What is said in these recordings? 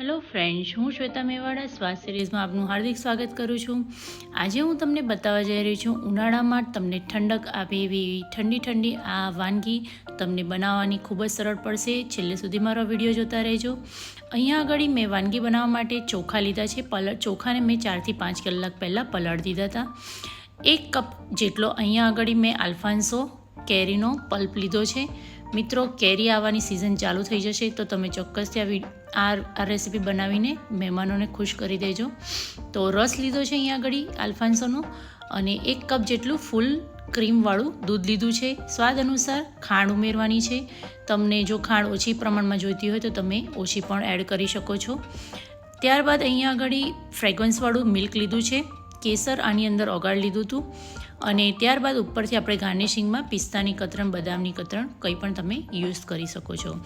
Hello friends હું શ્વેતા મેવાડા સ્વાદ સિરીઝમાં આપનું હાર્દિક સ્વાગત કરું છું. આજે હું તમને બતાવવા જઈ રહી છું ઉનાળામાં તમને ઠંડક આપે એવી ઠંડી ઠંડી આ વાનગી તમને બનાવવાની ખૂબ જ સરળ પડશે. છેલ્લે સુધી મારો વીડિયો જોતા રહેજો. અહીંયા આગળ મેં વાનગી બનાવવા માટે ચોખા લીધા છે. પલ ચોખાને મેં ચારથી પાંચ કલાક પહેલાં પલાળ દીધા હતા. એક કપ જેટલો અહીંયા આગળ મેં આલ્ફાન્સો કેરીનો પલ્પ લીધો છે. મિત્રો, કેરી આવવાની સિઝન ચાલુ થઈ જશે, તો તમે ચોક્કસથી આવી આ આ રેસીપી બનાવીને મહેમાનોને ખુશ કરી દેજો. તો રસ લીધો છે અહીંયા આગળ આલ્ફાન્સોનો અને એક કપ જેટલું ફૂલ ક્રીમવાળું દૂધ લીધું છે. સ્વાદ અનુસાર ખાંડ ઉમેરવાની છે. તમને જો ખાંડ ઓછી પ્રમાણમાં જોઈતી હોય તો તમે ઓછી પણ એડ કરી શકો છો. ત્યારબાદ અહીંયા આગળ ફ્રેગરન્સવાળું મિલ્ક લીધું છે. કેસર આની અંદર ઓગાળી લીધું હતું. અને ત્યારબાદ ઉપરથી આપણે ગાર્નિશિંગમાં પિસ્તાની કતરણ, બદામની કતરણ કંઈ પણ તમે યુઝ કરી શકો છો.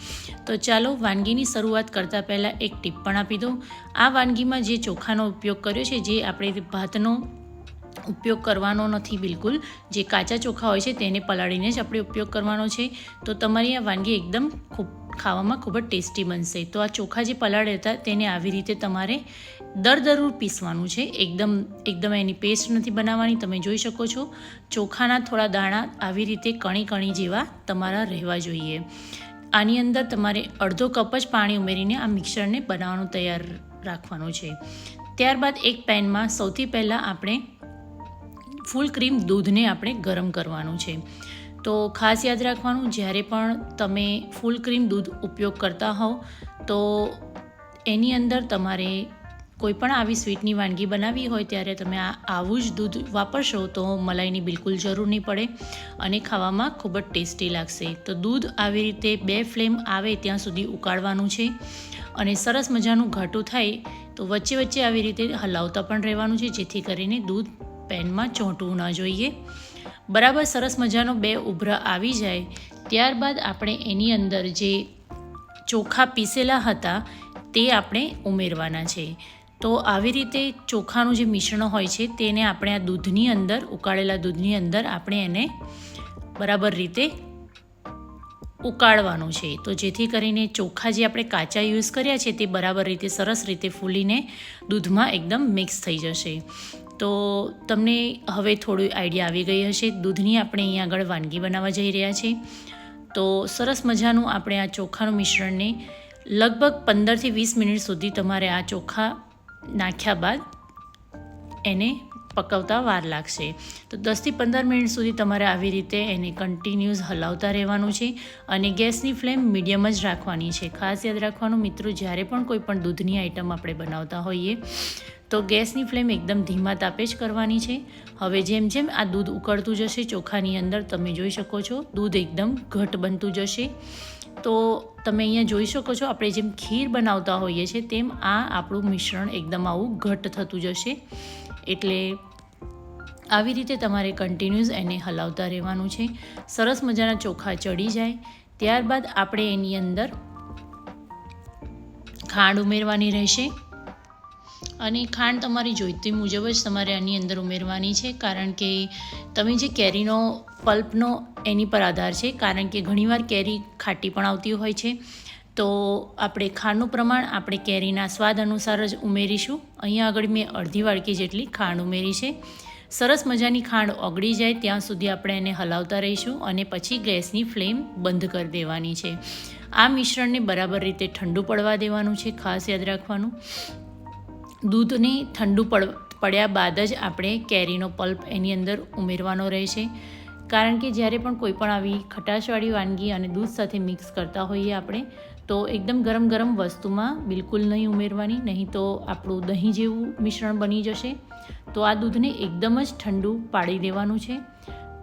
તો ચાલો વાનગીની શરૂઆત કરતાં પહેલાં એક ટીપ પણ આપી દઉં. આ વાનગીમાં જે ચોખાનો ઉપયોગ કર્યો છે, જે આપણે ભાતનો ઉપયોગ કરવાનો નથી બિલકુલ, જે કાચા ચોખા હોય છે, તેને પલાળીને જ આપણે ઉપયોગ કરવાનો છે. તો તમારી આ વાનગી એકદમ ખૂબ ખાવામાં ખૂબ જ ટેસ્ટી બનશે. તો આ ચોખા જે પલાળ્યા હતા તેને આવી રીતે તમારે દરદરૂર પીસવાનું છે. એકદમ એકદમ એની પેસ્ટ નથી બનાવવાની, તમે જોઈ શકો છો. ચોખાના થોડા દાણા આવી રીતે કણી કણી જેવા તમારા રહેવા જોઈએ. આની અંદર તમારે અડધો કપ જ પાણી ઉમેરીને આ મિક્સરને બનાવવાનું તૈયાર રાખવાનું છે. ત્યારબાદ એક પેનમાં સૌથી પહેલાં આપણે ફૂલ ક્રીમ દૂધને આપણે ગરમ કરવાનું છે. તો ખાસ યાદ રાખવાનું, જ્યારે પણ તમે ફૂલ ક્રીમ દૂધ ઉપયોગ કરતા હોવ, તો એની અંદર તમારે કોઈ પણ આવી સ્વીટની વાનગી બનાવવી હોય, ત્યારે તમે આ આવું જ દૂધ વાપરશો, તો મલાઈની બિલકુલ જરૂર નહીં પડે અને ખાવામાં ખૂબ જ ટેસ્ટી લાગશે. તો દૂધ આવી રીતે બે ફ્લેમ આવે ત્યાં સુધી ઉકાળવાનું છે અને સરસ મજાનું ઘાટું થાય, તો વચ્ચે વચ્ચે આવી રીતે હલાવતા પણ રહેવાનું છે, જેથી કરીને દૂધ પેનમાં ચોંટવું ન જોઈએ. બરાબર સરસ મજાનો બે ઉભરા આવી જાય, ત્યારબાદ આપણે એની અંદર જે ચોખા પીસેલા હતા તે આપણે ઉમેરવાના છે. તો આવી રીતે ચોખાનું જે મિશ્રણ હોય છે તેને આપણે આ દૂધની અંદર, ઉકાળેલા દૂધની અંદર આપણે એને બરાબર રીતે ઉકાળવાનું છે. તો જેથી કરીને ચોખા જે આપણે કાચા યુઝ કર્યા છે તે બરાબર રીતે સરસ રીતે ફૂલીને દૂધમાં એકદમ મિક્સ થઈ જશે. તો તમને હવે થોડું આઈડિયા આવી ગઈ હશે. દૂધની આપણે અહીંયા આગળ વાનગી બનાવવા જઈ રહ્યા છીએ. તો સરસ મજાનું આપણે આ ચોખાનું મિશ્રણને લગભગ પંદરથી વીસ મિનિટ સુધી તમારે આ ચોખા નાખ્યા બાદ એને પકવતા વાર લાગશે. તો દસથી પંદર મિનિટ સુધી તમારે આવી રીતે એને કન્ટિન્યુઅસ હલાવતા રહેવાનું છે અને ગેસની ફ્લેમ મીડિયમ જ રાખવાની છે. ખાસ યાદ રાખવાનું મિત્રો, જ્યારે પણ કોઈ પણ દૂધની આઈટમ આપણે બનાવતા હોઈએ તો ગેસની ફ્લેમ એકદમ ધીમા તાપે જ કરવાની છે. હવે જેમ જેમ આ દૂધ ઉકળતું જશે ચોખાની અંદર તમે જોઈ શકો છો, દૂધ એકદમ ઘટ બનતું જશે. તો તમે અહીંયા જોઈ શકો છો, આપણે જેમ ખીર બનાવતા હોઈએ છીએ તેમ આ આપણું મિશ્રણ એકદમ આવું ઘટ થતું જશે. એટલે આવી રીતે તમારે કન્ટિન્યુઅસ એને હલાવતા રહેવાનું છે. સરસ મજાના ચોખા ચડી જાય. ત્યારબાદ આપણે એની અંદર ખાંડ ઉમેરવાની રહેશે. અને ખાંડ તમારી જોઈતી મુજબ જ તમારે આની અંદર ઉમેરવાની છે, કારણ કે તમે જે કેરીનો પલ્પનો એની પર આધાર છે, કારણ કે ઘણીવાર કેરી ખાટી પણ આવતી હોય છે. તો આપણે ખાંડનું પ્રમાણ આપણે કેરીના સ્વાદ અનુસાર જ ઉમેરીશું. અહીંયા આગળ મેં અડધી વાડકી જેટલી ખાંડ ઉમેરી છે. સરસ મજાની ખાંડ ઓગળી જાય ત્યાં સુધી આપણે એને હલાવતા રહીશું અને પછી ગેસની ફ્લેમ બંધ કરી દેવાની છે. આ મિશ્રણને બરાબર રીતે ઠંડુ પડવા દેવાનું છે, ખાસ યાદ રાખવાનું. દૂધને ઠંડુ પડ, પડ્યા બાદ જ આપણે કેરીનો પલ્પ એની અંદર ઉમેરવાનો રહેશે. કારણ કે જ્યારે પણ કોઈ પણ આવી ખટાશવાળી વાનગી અને દૂધ સાથે મિક્સ કરતા હોઈએ આપણે, તો એકદમ ગરમ ગરમ વસ્તુમાં બિલકુલ નહીં ઉમેરવાની, નહીં તો આપણું દહીં જેવું મિશ્રણ બની જશે. તો આ દૂધને એકદમ જ ઠંડુ પાડી દેવાનું છે.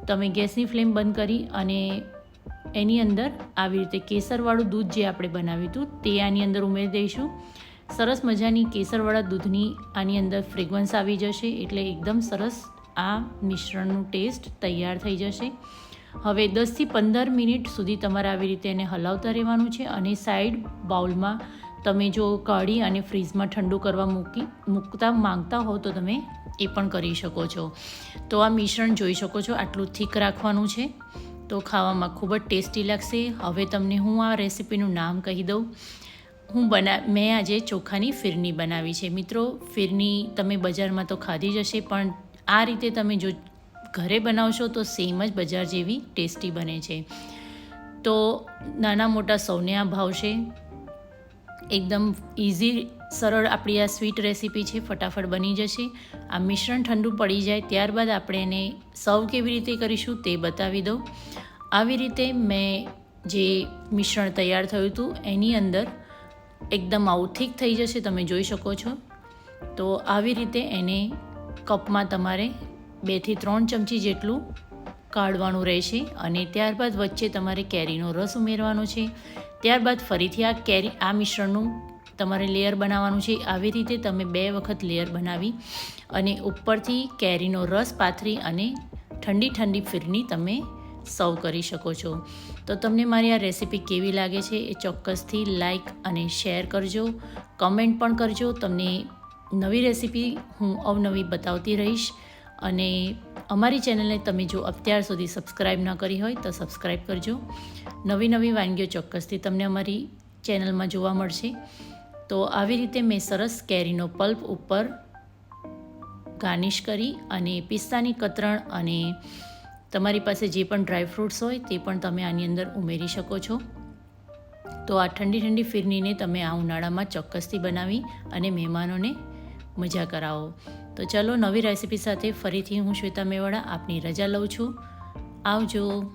તમે ગેસની ફ્લેમ બંધ કરી અને એની અંદર આવી રીતે કેસરવાળું દૂધ જે આપણે બનાવ્યું હતું, તે આની અંદર ઉમેરી દઈશું. સરસ મજાની કેસરવાળા દૂધની આની અંદર ફ્રેગવન્સ આવી જશે એટલે એકદમ સરસ આ મિશ્રણનું ટેસ્ટ તૈયાર થઈ જશે. હવે દસથી પંદર મિનિટ સુધી તમારે આવી રીતે એને હલાવતા રહેવાનું છે અને સાઈડ બાઉલમાં તમે જો કાઢી અને ફ્રીઝમાં ઠંડુ કરવા મૂકી, મૂકતા, માંગતા હો તો તમે એ પણ કરી શકો છો. તો આ મિશ્રણ જોઈ શકો છો આટલું થીક રાખવાનું છે. તો ખાવામાં ખૂબ જ ટેસ્ટી લાગશે. હવે તમને હું આ રેસીપીનું નામ કહી દઉં. હું બના, મેં આજે ચોખાની ફિરની બનાવી છે. મિત્રો, ફિરની તમે બજારમાં તો ખાધી જ હશે, પણ આ રીતે તમે જો ઘરે બનાવશો તો સેમ જ બજાર જેવી ટેસ્ટી બને છે. તો નાના મોટા સૌને આ ભાવશે એકદમ ઇઝી સરળ આપણી આ સ્વીટ રેસીપી છે, ફટાફટ બની જશે. આ મિશ્રણ ઠંડુ પડી જાય, ત્યારબાદ આપણે એને સર્વ કેવી રીતે કરીશું તે બતાવી દઉં. આવી રીતે મેં જે મિશ્રણ તૈયાર થયું હતું, એની અંદર એકદમ આવું થઈ જશે, તમે જોઈ શકો છો. તો આવી રીતે એને કપમાં તમારે બેથી ત્રણ ચમચી જેટલું કાઢવાનું રહેશે અને ત્યારબાદ વચ્ચે તમારે કેરીનો રસ ઉમેરવાનો છે. ત્યારબાદ ફરીથી આ કેરી, આ મિશ્રણનું તમારે લેયર બનાવવાનું છે. આવી રીતે તમે બે વખત લેયર બનાવી અને ઉપરથી કેરીનો રસ પાથરી અને ઠંડી ઠંડી ફીરની તમે સર્વ કરી શકો છો. તો તમને મારી આ રેસીપી કેવી લાગે છે એ ચોક્કસથી લાઈક અને શેર કરજો. કમેન્ટ પણ કરજો. તમને નવી રેસીપી હું અવનવી બતાવતી રહીશ. અને અમારી ચેનલને તમે જો અત્યાર સુધી સબસ્ક્રાઈબ ન કરી હોય તો સબસ્ક્રાઈબ કરજો. નવી નવી વાનગીઓ ચોક્કસથી તમને અમારી ચેનલમાં જોવા મળશે. તો આવી રીતે મેં સરસ કેરીનો પલ્પ ઉપર ગાર્નિશ કરી અને પિસ્તાની કતરણ અને તમારી પાસે જે પણ ડ્રાય ફ્રૂટ્સ હોય તે પણ તમે આની અંદર ઉમેરી શકો છો. તો આ ઠંડી ઠંડી ફિરનીને તમે આ ઉનાળામાં ચોક્કસથી બનાવી અને મહેમાનોને મજા કરાવો. તો ચલો નવી રેસીપી સાથે ફરીથી હું શ્વેતા મેવાડા આપની રજા લઉં છું. આવજો.